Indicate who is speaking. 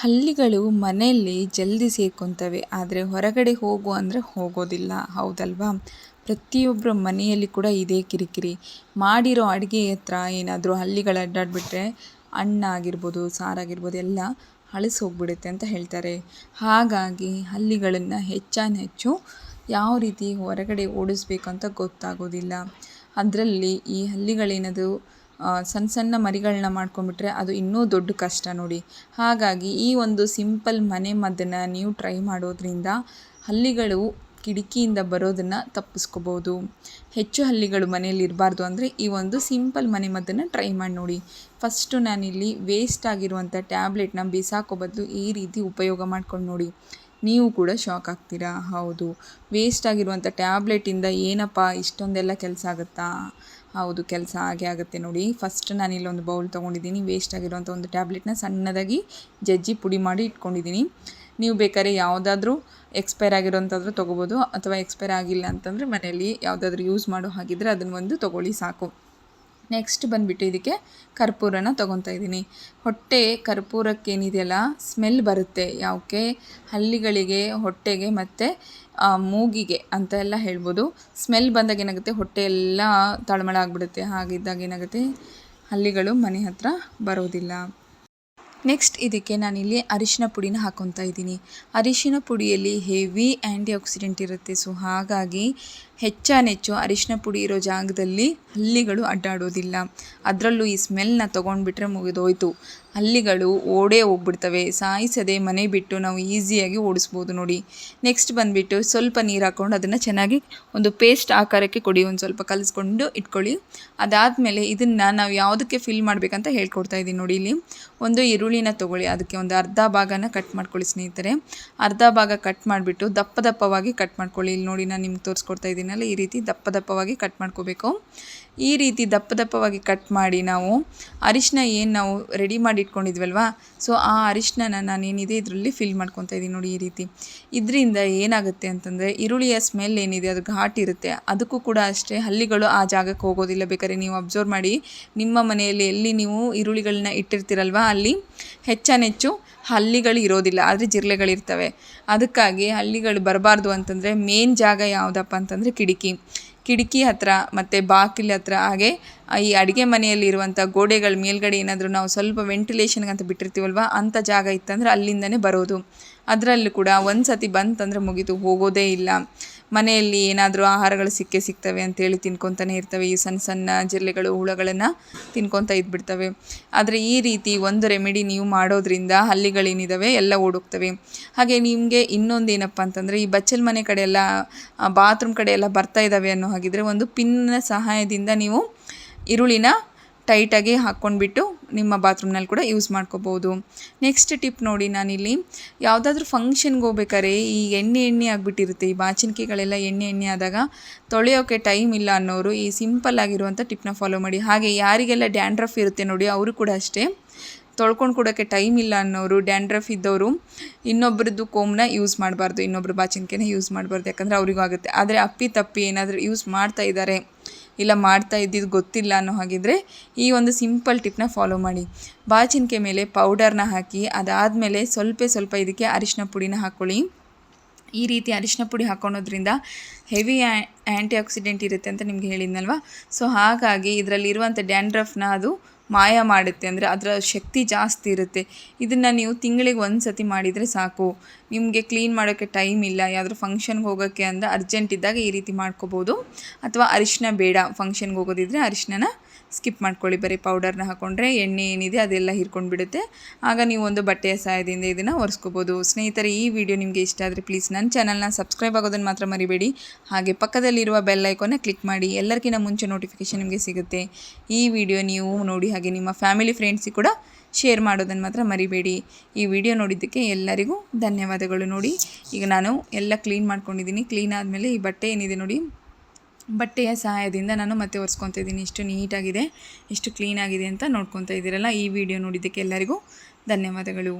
Speaker 1: ಹಲ್ಲಿಗಳು ಮನೆಯಲ್ಲಿ ಜಲ್ದಿ ಸೇರ್ಕೊತವೆ. ಆದರೆ ಹೊರಗಡೆ ಹೋಗು ಅಂದರೆ ಹೋಗೋದಿಲ್ಲ. ಹೌದಲ್ವಾ? ಪ್ರತಿಯೊಬ್ಬರ ಮನೆಯಲ್ಲಿ ಕೂಡ ಇದೇ ಕಿರಿಕಿರಿ. ಮಾಡಿರೋ ಅಡುಗೆ ಹತ್ರ ಏನಾದರೂ ಹಲ್ಲಿಗಳು ಅಡ್ಡಾಡಿಬಿಟ್ರೆ ಅಣ್ಣ ಆಗಿರ್ಬೋದು ಸಾರಾಗಿರ್ಬೋದು ಎಲ್ಲ ಹಳಸಿ ಹೋಗ್ಬಿಡುತ್ತೆ ಅಂತ ಹೇಳ್ತಾರೆ. ಹಾಗಾಗಿ ಹಲ್ಲಿಗಳನ್ನು ಹೆಚ್ಚಾನೆಚ್ಚು ಯಾವ ರೀತಿ ಹೊರಗಡೆ ಓಡಿಸ್ಬೇಕು ಅಂತ ಗೊತ್ತಾಗೋದಿಲ್ಲ. ಅದರಲ್ಲಿ ಈ ಹಲ್ಲಿಗಳೇನದು ಸಣ್ಣ ಸಣ್ಣ ಮರಿಗಳನ್ನ ಮಾಡ್ಕೊಂಡ್ಬಿಟ್ರೆ ಅದು ಇನ್ನೂ ದೊಡ್ಡ ಕಷ್ಟ ನೋಡಿ. ಹಾಗಾಗಿ ಈ ಒಂದು ಸಿಂಪಲ್ ಮನೆ ಮದ್ದನ್ನು ನೀವು ಟ್ರೈ ಮಾಡೋದ್ರಿಂದ ಹಲ್ಲಿಗಳು ಕಿಟಕಿಯಿಂದ ಬರೋದನ್ನು ತಪ್ಪಿಸ್ಕೋಬೋದು. ಹೆಚ್ಚು ಹಲ್ಲಿಗಳು ಮನೆಯಲ್ಲಿ ಇರಬಾರ್ದು ಅಂದರೆ ಈ ಒಂದು ಸಿಂಪಲ್ ಮನೆ ಮದ್ದನ್ನು ಟ್ರೈ ಮಾಡಿ ನೋಡಿ. ಫಸ್ಟು ನಾನಿಲ್ಲಿ ವೇಸ್ಟ್ ಆಗಿರುವಂಥ ಟ್ಯಾಬ್ಲೆಟ್ನ ಬಿಸಾಕೋ ಬದಲು ಈ ರೀತಿ ಉಪಯೋಗ ಮಾಡ್ಕೊಂಡು ನೋಡಿ. ನೀವು ಕೂಡ ಶಾಕ್ ಆಗ್ತೀರಾ? ಹೌದು. ವೇಸ್ಟ್ ಆಗಿರುವಂಥ ಟ್ಯಾಬ್ಲೆಟಿಂದ ಏನಪ್ಪ? ಇಷ್ಟೊಂದೆಲ್ಲ ಕೆಲಸ ಆಗುತ್ತಾ? ಹೌದು, ಕೆಲಸ ಹಾಗೆ ಆಗುತ್ತೆ ನೋಡಿ. ಫಸ್ಟ್ ನಾನು ಇಲ್ಲೊಂದು ಬೌಲ್ ತೊಗೊಂಡಿದ್ದೀನಿ. ವೇಸ್ಟ್ ಆಗಿರುವಂಥ ಒಂದು ಟ್ಯಾಬ್ಲೆಟ್ನ ಸಣ್ಣದಾಗಿ ಜಜ್ಜಿ ಪುಡಿ ಮಾಡಿ ಇಟ್ಕೊಂಡಿದ್ದೀನಿ. ನೀವು ಬೇಕಾದ್ರೆ ಯಾವುದಾದ್ರೂ ಎಕ್ಸ್ಪೈರ್ ಆಗಿರೋಂಥದ್ರು ತೊಗೋಬೋದು ಅಥವಾ ಎಕ್ಸ್ಪೈರ್ ಆಗಿಲ್ಲ ಅಂತಂದರೆ ಮನೆಯಲ್ಲಿ ಯಾವುದಾದ್ರೂ ಯೂಸ್ ಮಾಡೋ ಹಾಗಿದ್ರೆ ಅದನ್ನು ಒಂದು ತೊಗೊಳ್ಳಿ ಸಾಕು. ನೆಕ್ಸ್ಟ್ ಬಂದುಬಿಟ್ಟು ಇದಕ್ಕೆ ಕರ್ಪೂರನ ತೊಗೊತಾ ಇದ್ದೀನಿ. ಹೊಟ್ಟೆ ಕರ್ಪೂರಕ್ಕೇನಿದೆಯಲ್ಲ ಸ್ಮೆಲ್ ಬರುತ್ತೆ ಯಾವಕ್ಕೆ ಹಲ್ಲಿಗಳಿಗೆ, ಹೊಟ್ಟೆಗೆ ಮತ್ತು ಮೂಗಿಗೆ ಅಂತ ಎಲ್ಲ ಹೇಳ್ಬೋದು. ಸ್ಮೆಲ್ ಬಂದಾಗ ಏನಾಗುತ್ತೆ? ಹೊಟ್ಟೆ ಎಲ್ಲ ತಳಮಳ ಆಗಿಬಿಡುತ್ತೆ. ಹಾಗಿದ್ದಾಗ ಏನಾಗುತ್ತೆ? ಹಲ್ಲಿಗಳು ಮನೆ ಹತ್ತಿರ ಬರೋದಿಲ್ಲ. ನೆಕ್ಸ್ಟ್ ಇದಕ್ಕೆ ನಾನಿಲ್ಲಿ ಅರಿಶಿನ ಪುಡಿನ ಹಾಕೊತಾ ಇದ್ದೀನಿ. ಅರಿಶಿನ ಪುಡಿಯಲ್ಲಿ ಹೆವಿ ಆ್ಯಂಟಿ ಆಕ್ಸಿಡೆಂಟ್ ಇರುತ್ತೆ. ಸೊ ಹಾಗಾಗಿ ಹೆಚ್ಚಾನೆಚ್ಚು ಅರಿಶಿನ ಪುಡಿ ಇರೋ ಜಾಗದಲ್ಲಿ ಹಲ್ಲಿಗಳು ಅಡ್ಡಾಡೋದಿಲ್ಲ. ಅದರಲ್ಲೂ ಈ ಸ್ಮೆಲ್ನ ತೊಗೊಂಡ್ಬಿಟ್ರೆ ಮುಗಿದೋಯ್ತು. ಹಲ್ಲಿಗಳು ಓಡೇ ಹೋಗ್ಬಿಡ್ತವೆ. ಸಾಯಿಸದೆ ಮನೆ ಬಿಟ್ಟು ನಾವು ಈಸಿಯಾಗಿ ಓಡಿಸ್ಬೋದು ನೋಡಿ. ನೆಕ್ಸ್ಟ್ ಬಂದುಬಿಟ್ಟು ಸ್ವಲ್ಪ ನೀರು ಹಾಕ್ಕೊಂಡು ಅದನ್ನು ಚೆನ್ನಾಗಿ ಒಂದು ಪೇಸ್ಟ್ ಆಕಾರಕ್ಕೆ ಕೊಡಿ. ಒಂದು ಸ್ವಲ್ಪ ಕಲಿಸ್ಕೊಂಡು ಇಟ್ಕೊಳ್ಳಿ. ಅದಾದಮೇಲೆ ಇದನ್ನು ನಾವು ಯಾವುದಕ್ಕೆ ಫಿಲ್ ಮಾಡಬೇಕಂತ ಹೇಳ್ಕೊಡ್ತಾ ಇದ್ದೀನಿ ನೋಡಿ ಇಲ್ಲಿ. ಒಂದು ಈರುಳ್ಳಿನ ತೊಗೊಳ್ಳಿ. ಅದಕ್ಕೆ ಒಂದು ಅರ್ಧ ಭಾಗನ ಕಟ್ ಮಾಡ್ಕೊಳ್ಳಿ ಸ್ನೇಹಿತರೆ. ಅರ್ಧ ಭಾಗ ಕಟ್ ಮಾಡಿಬಿಟ್ಟು ದಪ್ಪ ದಪ್ಪವಾಗಿ ಕಟ್ ಮಾಡ್ಕೊಳ್ಳಿ. ಇಲ್ಲಿ ನೋಡಿ ನಾನು ನಿಮ್ಗೆ ತೋರಿಸ್ಕೊಡ್ತಾ ಇದ್ದೀನಲ್ಲ ಈ ರೀತಿ ದಪ್ಪ ದಪ್ಪವಾಗಿ ಕಟ್ ಮಾಡ್ಕೋಬೇಕು. ಈ ರೀತಿ ದಪ್ಪ ದಪ್ಪವಾಗಿ ಕಟ್ ಮಾಡಿ ನಾವು ಅರಿಶಿನ ಏನು ನಾವು ರೆಡಿ ಮಾಡಿ ಇಟ್ಕೊಂಡಿದ್ವಲ್ವಾ? ಸೊ ಆ ಅರಿಶಿನ ನಾನೇನಿದೆ ಇದರಲ್ಲಿ ಫಿಲ್ ಮಾಡ್ಕೊತಾ ಇದ್ದೀನಿ ನೋಡಿ ಈ ರೀತಿ. ಇದರಿಂದ ಏನಾಗುತ್ತೆ ಅಂತಂದರೆ ಈರುಳ್ಳಿಯ ಸ್ಮೆಲ್ ಏನಿದೆ, ಅದು ಘಾಟ್ ಇರುತ್ತೆ. ಅದಕ್ಕೂ ಕೂಡ ಅಷ್ಟೇ ಹಲ್ಲಿಗಳು ಆ ಜಾಗಕ್ಕೆ ಹೋಗೋದಿಲ್ಲ. ಬೇಕಾದ್ರೆ ನೀವು ಅಬ್ಸರ್ವ್ ಮಾಡಿ, ನಿಮ್ಮ ಮನೆಯಲ್ಲಿ ಎಲ್ಲಿ ನೀವು ಈರುಳ್ಳಿಗಳನ್ನ ಇಟ್ಟಿರ್ತೀರಲ್ವ ಅಲ್ಲಿ? ಹೆಚ್ಚಾನೆಚ್ಚು ಹಲ್ಲಿಗಳು ಇರೋದಿಲ್ಲ, ಆದರೆ ಜಿರಳೆಗಳಿರ್ತವೆ ಅದಕ್ಕಾಗಿ ಹಲ್ಲಿಗಳು ಬರಬಾರ್ದು ಅಂತಂದರೆ ಮೇನ್ ಜಾಗ ಯಾವುದಪ್ಪ ಅಂತಂದರೆ ಕಿಟಕಿ. ಕಿಟಕಿ ಹತ್ತಿರ ಮತ್ತು ಬಾಗಿಲ ಹತ್ರ ಹಾಗೆ ಈ ಅಡುಗೆ ಮನೆಯಲ್ಲಿರುವಂಥ ಗೋಡೆಗಳ ಮೇಲ್ಗಡೆ ಏನಾದರೂ ನಾವು ಸ್ವಲ್ಪ ವೆಂಟಿಲೇಷನ್ಗೆ ಅಂತ ಬಿಟ್ಟಿರ್ತೀವಲ್ವ ಅಂಥ ಜಾಗ ಇತ್ತಂದ್ರೆ ಅಲ್ಲಿಂದನೇ ಬರೋದು. ಅದರಲ್ಲೂ ಕೂಡ ಒಂದು ಸತಿ ಬಂತಂದ್ರೆ ಮುಗೀತು, ಹೋಗೋದೇ ಇಲ್ಲ. ಮನೆಯಲ್ಲಿ ಏನಾದರೂ ಆಹಾರಗಳು ಸಿಕ್ಕೇ ಸಿಗ್ತವೆ ಅಂತೇಳಿ ತಿನ್ಕೊತಾನೆ ಇರ್ತವೆ. ಈ ಸಣ್ಣ ಸಣ್ಣ ಜಿರಳೆಗಳು, ಹುಳಗಳನ್ನು ತಿನ್ಕೊತಾ ಇದ್ಬಿಡ್ತವೆ. ಆದರೆ ಈ ರೀತಿ ಒಂದು ರೆಮಿಡಿ ನೀವು ಮಾಡೋದ್ರಿಂದ ಹಲ್ಲಿಗಳೇನಿದ್ದಾವೆ ಎಲ್ಲ ಓಡೋಗ್ತವೆ. ಹಾಗೆ ನಿಮಗೆ ಇನ್ನೊಂದು ಏನಪ್ಪ ಅಂತಂದರೆ ಈ ಬಚ್ಚಲ್ ಮನೆ ಕಡೆ ಎಲ್ಲ ಬಾತ್ರೂಮ್ ಕಡೆ ಎಲ್ಲ ಬರ್ತಾ ಇದ್ದಾವೆ ಅನ್ನೋ ಹಾಗಿದ್ರೆ ಒಂದು ಪಿನ್ನ ಸಹಾಯದಿಂದ ನೀವು ಈರುಳ್ಳಿನ ಟೈಟಾಗಿ ಹಾಕ್ಕೊಂಡ್ಬಿಟ್ಟು ನಿಮ್ಮ ಬಾತ್ರೂಮ್ನಲ್ಲಿ ಕೂಡ ಯೂಸ್ ಮಾಡ್ಕೋಬೋದು. ನೆಕ್ಸ್ಟ್ ಟಿಪ್ ನೋಡಿ ನಾನಿಲ್ಲಿ. ಯಾವುದಾದ್ರೂ ಫಂಕ್ಷನ್ಗೆ ಹೋಗ್ಬೇಕಾದ್ರೆ ಈ ಎಣ್ಣೆ ಎಣ್ಣೆ ಆಗಿಬಿಟ್ಟಿರುತ್ತೆ. ಈ ಬಾಚಣಿಕೆಗಳೆಲ್ಲ ಎಣ್ಣೆ ಎಣ್ಣೆ ಆದಾಗ ತೊಳೆಯೋಕ್ಕೆ ಟೈಮ್ ಇಲ್ಲ ಅನ್ನೋರು ಈ ಸಿಂಪಲ್ ಆಗಿರುವಂಥ ಟಿಪ್ನ ಫಾಲೋ ಮಾಡಿ. ಹಾಗೆ ಯಾರಿಗೆಲ್ಲ ಡ್ಯಾಂಡ್ರಫ್ ಇರುತ್ತೆ ನೋಡಿ, ಅವರು ಕೂಡ ಅಷ್ಟೇ. ತೊಳ್ಕೊಂಡು ಕೊಡೋಕ್ಕೆ ಟೈಮ್ ಇಲ್ಲ ಅನ್ನೋರು, ಡ್ಯಾಂಡ್ರಫ್ ಇದ್ದವರು ಇನ್ನೊಬ್ರದ್ದು ಕೋಮ್ನ ಯೂಸ್ ಮಾಡಬಾರ್ದು ಇನ್ನೊಬ್ಬರು ಬಾಚಣಿಕೆನ ಯೂಸ್ ಮಾಡಬಾರ್ದು ಯಾಕಂದರೆ ಅವರಿಗೂ ಆಗುತ್ತೆ. ಆದರೆ ಅಪ್ಪಿ ತಪ್ಪಿ ಏನಾದರೂ ಯೂಸ್ ಮಾಡ್ತಾ ಇದ್ದಾರೆ ಇಲ್ಲ ಮಾಡ್ತಾ ಇದ್ದಿದ್ದು ಗೊತ್ತಿಲ್ಲ ಅನ್ನೋ ಹಾಗಿದ್ರೆ ಈ ಒಂದು ಸಿಂಪಲ್ ಟಿಪ್ನ ಫಾಲೋ ಮಾಡಿ. ಬಾಚಿನಿಕೆ ಮೇಲೆ ಪೌಡರ್ನ ಹಾಕಿ, ಅದಾದಮೇಲೆ ಸ್ವಲ್ಪ ಸ್ವಲ್ಪ ಇದಕ್ಕೆ ಅರಿಶಿನ ಪುಡಿನ ಹಾಕ್ಕೊಳ್ಳಿ ಈ ರೀತಿ ಅರಿಶಿನ ಪುಡಿ ಹಾಕೊಳೋದ್ರಿಂದ ಹೆವಿ ಆ್ಯಂಟಿ ಆಕ್ಸಿಡೆಂಟ್ ಇರುತ್ತೆ ಅಂತ ನಿಮ್ಗೆ ಹೇಳಿದ್ನಲ್ವ? ಸೊ ಹಾಗಾಗಿ ಇದರಲ್ಲಿರುವಂಥ ಡ್ಯಾಂಡ್ರಫ್ನ ಅದು ಮಾಯ ಮಾಡುತ್ತೆ ಅಂದರೆ ಅದರ ಶಕ್ತಿ ಜಾಸ್ತಿ ಇರುತ್ತೆ. ಇದನ್ನು ನೀವು ತಿಂಗಳಿಗೆ ಒಂದು ಸತಿ ಮಾಡಿದರೆ ಸಾಕು. ನಿಮಗೆ ಕ್ಲೀನ್ ಮಾಡೋಕ್ಕೆ ಟೈಮ್ ಇಲ್ಲ. ಯಾವುದಾದ್ರು ಫಂಕ್ಷನ್ಗೆ ಹೋಗೋಕ್ಕೆ ಅಂದರೆ ಅರ್ಜೆಂಟ್ ಇದ್ದಾಗ ಈ ರೀತಿ ಮಾಡ್ಕೋಬೋದು. ಅಥವಾ ಅರಿಶಿನ ಬೇಡ ಫಂಕ್ಷನ್ಗೆ ಹೋಗೋದಿದ್ರೆ ಅರಿಶಿನ ಸ್ಕಿಪ್ ಮಾಡ್ಕೊಳ್ಳಿ, ಬರೀ ಪೌಡರ್ನ ಹಾಕ್ಕೊಂಡ್ರೆ ಎಣ್ಣೆ ಏನಿದೆ ಅದೆಲ್ಲ ಹಿರ್ಕೊಂಡು ಬಿಡುತ್ತೆ ಆಗ ನೀವು ಒಂದು ಬಟ್ಟೆಯ ಸಹಾಯದಿಂದ ಇದನ್ನು ಒರೆಸ್ಕೋಬೋದು. ಸ್ನೇಹಿತರೆ, ಈ ವಿಡಿಯೋ ನಿಮಗೆ ಇಷ್ಟ ಆದರೆ ಪ್ಲೀಸ್ ನನ್ನ ಚಾನಲ್ನ ಸಬ್ಸ್ಕ್ರೈಬ್ ಆಗೋದನ್ನು ಮಾತ್ರ ಮರಿಬೇಡಿ. ಹಾಗೆ ಪಕ್ಕದಲ್ಲಿರುವ ಬೆಲ್ ಐಕೋನ ಕ್ಲಿಕ್ ಮಾಡಿ ಎಲ್ಲರಿಗಿಂತ ಮುಂಚೆ ನೋಟಿಫಿಕೇಷನ್ ನಿಮಗೆ ಸಿಗುತ್ತೆ. ಈ ವಿಡಿಯೋ ನೀವು ನೋಡಿ ಹಾಗೆ ನಿಮ್ಮ ಫ್ಯಾಮಿಲಿ ಫ್ರೆಂಡ್ಸಿಗೆ ಕೂಡ ಶೇರ್ ಮಾಡೋದನ್ನು ಮಾತ್ರ ಮರಿಬೇಡಿ. ಈ ವಿಡಿಯೋ ನೋಡಿದ್ದಕ್ಕೆ ಎಲ್ಲರಿಗೂ ಧನ್ಯವಾದಗಳು ನೋಡಿ. ಈಗ ನಾನು ಎಲ್ಲ ಕ್ಲೀನ್ ಮಾಡ್ಕೊಂಡಿದ್ದೀನಿ. ಕ್ಲೀನ್ ಆದಮೇಲೆ ಈ ಬಟ್ಟೆ ಏನಿದೆ ನೋಡಿ ಬಟ್ಟೆಯ ಸಹಾಯದಿಂದ ನಾನು ಮತ್ತೆ ಒರೆಸ್ಕೊತಾ ಇದ್ದೀನಿ. ಇಷ್ಟು ನೀಟಾಗಿದೆ ಎಷ್ಟು ಕ್ಲೀನಾಗಿದೆ ಅಂತ ನೋಡ್ಕೊತಾ ಇದ್ದೀರಲ್ಲ ಈ ವಿಡಿಯೋ ನೋಡಿದ್ದಕ್ಕೆ ಎಲ್ಲರಿಗೂ ಧನ್ಯವಾದಗಳು.